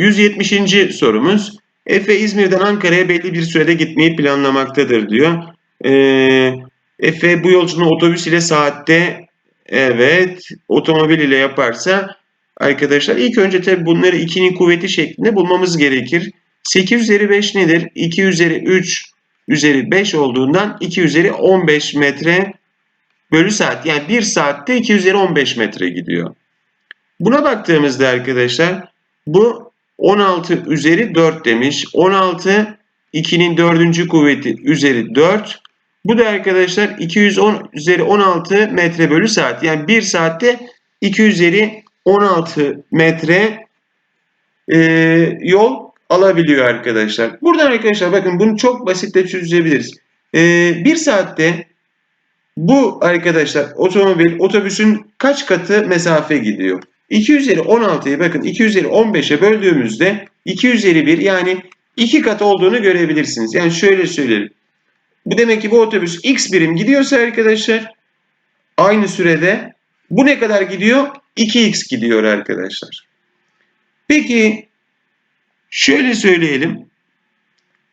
170. sorumuz. Efe İzmir'den Ankara'ya belli bir sürede gitmeyi planlamaktadır diyor. Ee, Efe bu yolculuğunu otobüs ile saatte evet otomobil ile yaparsa arkadaşlar ilk önce tabi bunları 2'nin kuvveti şeklinde bulmamız gerekir. 8 üzeri 5 nedir? 2 üzeri 3 üzeri 5 olduğundan 2 üzeri 15 metre bölü saat. Yani 1 saatte 2 üzeri 15 metre gidiyor. Buna baktığımızda arkadaşlar bu 16 üzeri 4 demiş. 16 2'nin 4. kuvveti üzeri 4. Bu da arkadaşlar 210 üzeri 16 metre bölü saat. Yani 1 saatte 2 üzeri 16 metre e, yol alabiliyor arkadaşlar. Buradan arkadaşlar bakın bunu çok basitle çözebiliriz. E, 1 saatte bu arkadaşlar otomobil otobüsün kaç katı mesafe gidiyor? 2 üzeri 16'yı bakın 2 üzeri 15'e böldüğümüzde 2 üzeri 1 yani 2 kat olduğunu görebilirsiniz. Yani şöyle söyleyelim. Bu demek ki bu otobüs x birim gidiyorsa arkadaşlar aynı sürede bu ne kadar gidiyor? 2x gidiyor arkadaşlar. Peki şöyle söyleyelim.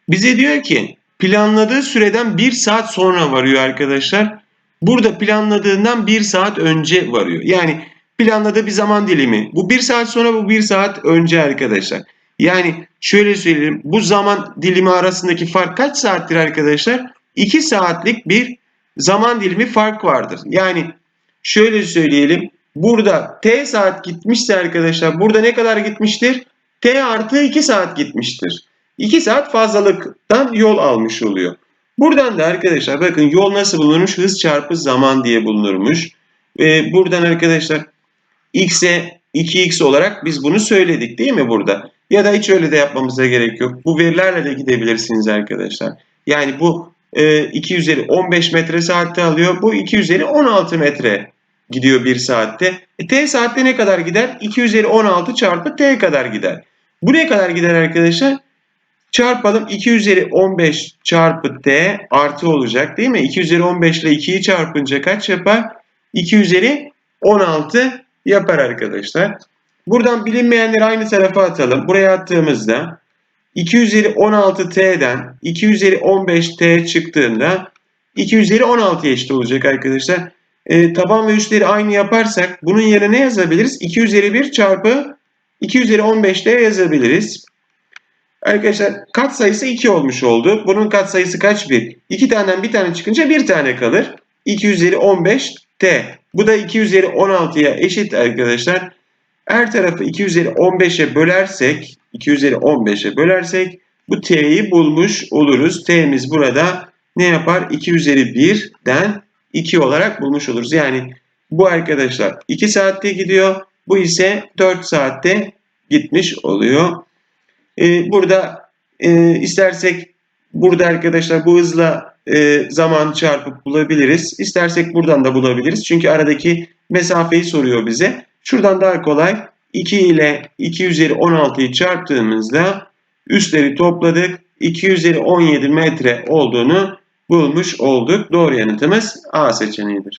Bize diyor ki planladığı süreden 1 saat sonra varıyor arkadaşlar. Burada planladığından 1 saat önce varıyor. Yani planladığı bir zaman dilimi. Bu 1 saat sonra bu 1 saat önce arkadaşlar. Yani şöyle söyleyelim. Bu zaman dilimi arasındaki fark kaç saattir arkadaşlar? 2 saatlik bir zaman dilimi fark vardır. Yani şöyle söyleyelim. Burada t saat gitmişse arkadaşlar burada ne kadar gitmiştir? t artı 2 saat gitmiştir. 2 saat fazlalıktan yol almış oluyor. Buradan da arkadaşlar bakın yol nasıl bulunurmuş? Hız çarpı zaman diye bulunurmuş. Ee, buradan arkadaşlar x'e 2x olarak biz bunu söyledik değil mi burada? Ya da hiç öyle de yapmamıza gerek yok. Bu verilerle de gidebilirsiniz arkadaşlar. Yani bu e, 2 üzeri 15 metre saatte alıyor. Bu 2 üzeri 16 metre gidiyor bir saatte. E, t saatte ne kadar gider? 2 üzeri 16 çarpı t kadar gider. Bu ne kadar gider arkadaşlar? Çarpalım 2 üzeri 15 çarpı t artı olacak değil mi? 2 üzeri 15 ile 2'yi çarpınca kaç yapar? 2 üzeri 16 yapar arkadaşlar. Buradan bilinmeyenleri aynı tarafa atalım. Buraya attığımızda 2 üzeri 16t'den 2 üzeri 15t çıktığında 2 üzeri 16'ya eşit olacak arkadaşlar. E, taban ve üstleri aynı yaparsak bunun yerine ne yazabiliriz? 2 üzeri 1 çarpı 2 üzeri 15t yazabiliriz. Arkadaşlar kat sayısı 2 olmuş oldu. Bunun kat sayısı kaç bir? 2 taneden bir tane çıkınca bir tane kalır. 2 üzeri 15 t. Bu da 2 üzeri 16'ya eşit arkadaşlar. Her tarafı 2 üzeri 15'e bölersek 2 üzeri 15'e bölersek bu t'yi bulmuş oluruz. T'miz burada ne yapar? 2 üzeri 1'den 2 olarak bulmuş oluruz. Yani bu arkadaşlar 2 saatte gidiyor. Bu ise 4 saatte gitmiş oluyor. Ee, burada e, istersek burada arkadaşlar bu hızla e, zaman çarpıp bulabiliriz. İstersek buradan da bulabiliriz. Çünkü aradaki mesafeyi soruyor bize. Şuradan daha kolay 2 ile 2 üzeri 16'yı çarptığımızda üstleri topladık. 2 üzeri 17 metre olduğunu bulmuş olduk. Doğru yanıtımız A seçeneğidir.